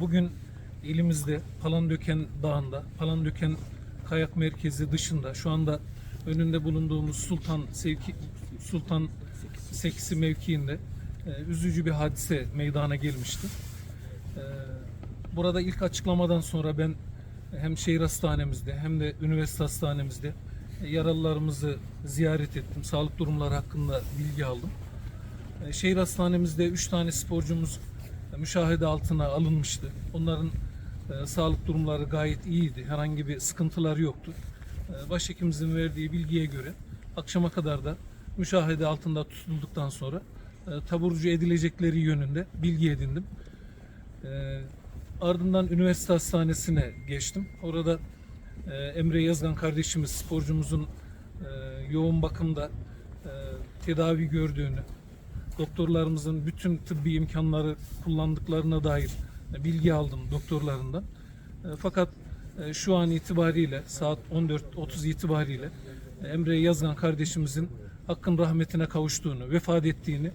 bugün ilimizde Palandöken Dağı'nda, Palandöken Kayak Merkezi dışında şu anda önünde bulunduğumuz Sultan Sevki Sultan Sekisi mevkiinde e, üzücü bir hadise meydana gelmişti. E, burada ilk açıklamadan sonra ben hem şehir hastanemizde hem de üniversite hastanemizde e, yaralılarımızı ziyaret ettim. Sağlık durumları hakkında bilgi aldım. E, Şehir hastanemizde 3 tane sporcumuz müşahede altına alınmıştı. Onların e, sağlık durumları gayet iyiydi. Herhangi bir sıkıntıları yoktu. E, başhekimimizin verdiği bilgiye göre akşama kadar da müşahede altında tutulduktan sonra e, taburcu edilecekleri yönünde bilgi edindim. E, ardından üniversite hastanesine geçtim. Orada e, Emre Yazgan kardeşimiz sporcumuzun e, yoğun bakımda e, tedavi gördüğünü, doktorlarımızın bütün tıbbi imkanları kullandıklarına dair bilgi aldım doktorlarından. E, Fakat e, şu an itibariyle saat 14.30 itibariyle e, Emre Yazgan kardeşimizin hakkın rahmetine kavuştuğunu, vefat ettiğini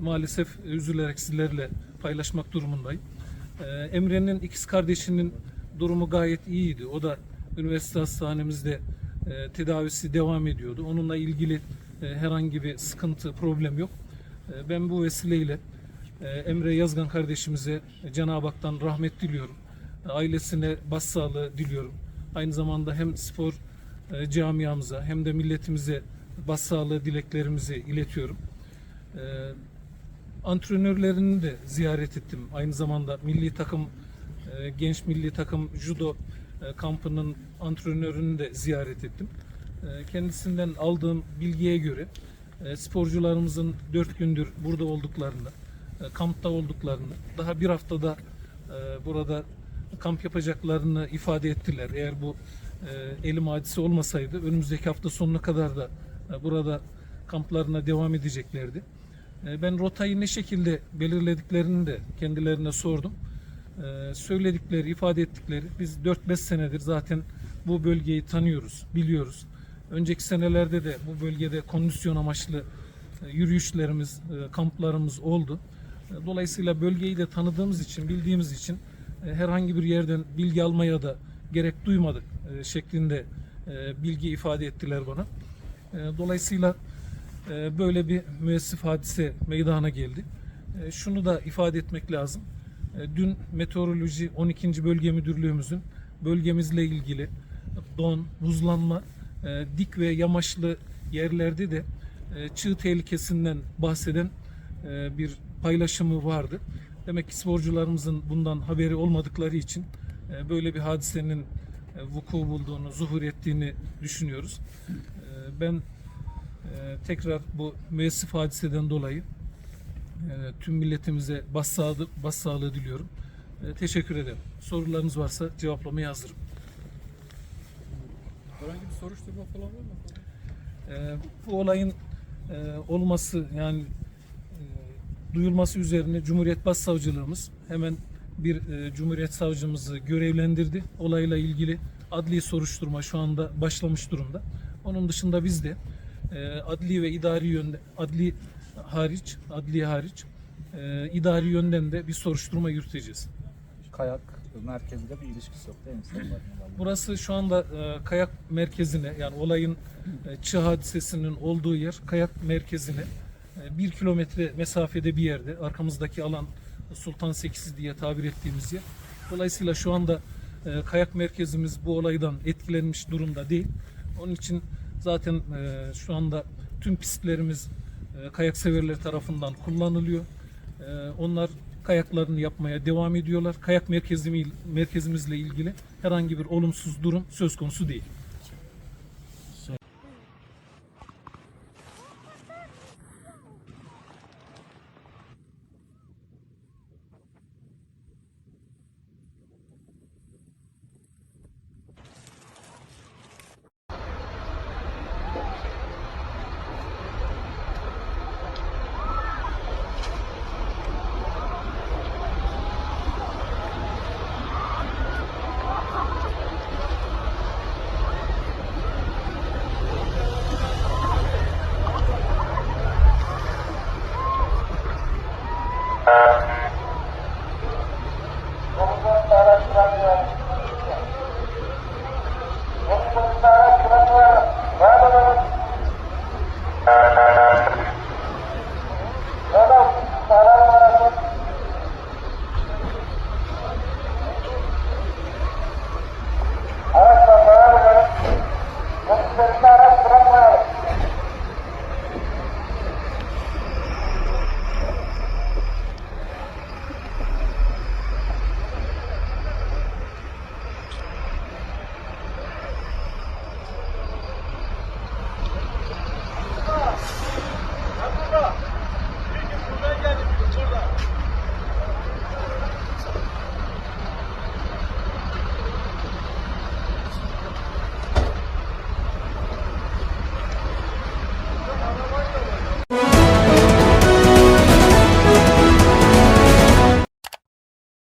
maalesef üzülerek sizlerle paylaşmak durumundayım. Emre'nin ikiz kardeşinin durumu gayet iyiydi. O da üniversite hastanemizde tedavisi devam ediyordu. Onunla ilgili herhangi bir sıkıntı, problem yok. E, Ben bu vesileyle e, Emre Yazgan kardeşimize Cenab-ı Hak'tan rahmet diliyorum. E, Ailesine başsağlığı diliyorum. Aynı zamanda hem spor e, camiamıza hem de milletimize başsağlığı dileklerimizi iletiyorum. Antrenörlerini de ziyaret ettim. Aynı zamanda milli takım, genç milli takım judo kampının antrenörünü de ziyaret ettim. Kendisinden aldığım bilgiye göre sporcularımızın dört gündür burada olduklarını, e, kampta olduklarını, daha bir haftada e, burada kamp yapacaklarını ifade ettiler. Eğer bu e, elim hadise olmasaydı önümüzdeki hafta sonuna kadar da e, burada kamplarına devam edeceklerdi. E, Ben rotayı ne şekilde belirlediklerini de kendilerine sordum. E, Söyledikleri, ifade ettikleri biz 4-5 senedir zaten bu bölgeyi tanıyoruz, biliyoruz. Önceki senelerde de bu bölgede kondisyon amaçlı e, yürüyüşlerimiz, e, kamplarımız oldu. E, Dolayısıyla bölgeyi de tanıdığımız için, bildiğimiz için herhangi bir yerden bilgi almaya da gerek duymadık şeklinde bilgi ifade ettiler bana. Dolayısıyla böyle bir müessif hadise meydana geldi. Şunu da ifade etmek lazım. Dün Meteoroloji 12. Bölge Müdürlüğümüzün bölgemizle ilgili don, buzlanma, e, dik ve yamaçlı yerlerde de e, çığ tehlikesinden bahseden e, bir paylaşımı vardı. Demek ki sporcularımızın bundan haberi olmadıkları için böyle bir hadisenin vuku bulduğunu, zuhur ettiğini düşünüyoruz. Ben tekrar bu müessif hadiseden dolayı tüm milletimize başsağlığı, başsağlığı diliyorum. Teşekkür ederim. Sorularınız varsa cevaplamaya hazırım. Herhangi bir soruşturma falan var mı? E, bu olayın e, olması yani e, duyulması üzerine Cumhuriyet Başsavcılığımız hemen bir e, Cumhuriyet Savcımızı görevlendirdi. Olayla ilgili adli soruşturma şu anda başlamış durumda. Onun dışında biz de e, adli ve idari yönde adli hariç, adli hariç e, idari yönden de bir soruşturma yürüteceğiz. Kayak merkeziyle bir ilişkisi yok değil mi? Burası şu anda e, kayak merkezine yani olayın e, çığ hadisesinin olduğu yer kayak merkezine e, bir kilometre mesafede bir yerde arkamızdaki alan Sultan Sekisi diye tabir ettiğimiz yer. Dolayısıyla şu anda e, kayak merkezimiz bu olaydan etkilenmiş durumda değil. Onun için zaten e, şu anda tüm pistlerimiz e, kayak severler tarafından kullanılıyor. E, onlar kayaklarını yapmaya devam ediyorlar. Kayak merkezimi, merkezimizle ilgili herhangi bir olumsuz durum söz konusu değil.